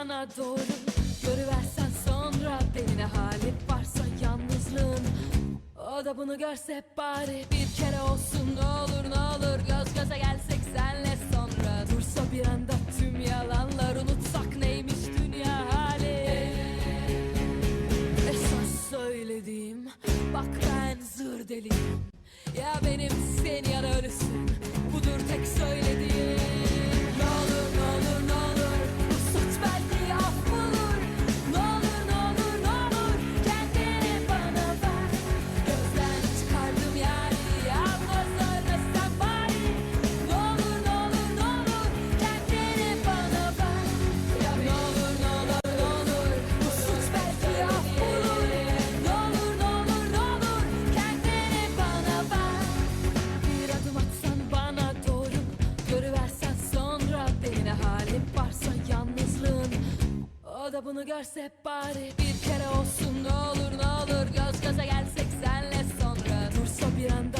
bana doğru Görüversen sonra beni ne hali varsa yalnızlığın. O da bunu görse bari bir kere olsun. Ne olur ne olur Göz göze gelsek senle sonra. Dursa bir anda tüm yalanlar unutsak neymiş dünya hali? Esas söylediğim Bak ben zır deliyim. Ya benimsin ya da ölüsün O da bunu görse bari Bir kere olsun. Ne olur ne olur Göz göze gelsek senle sonra. Dursa bir anda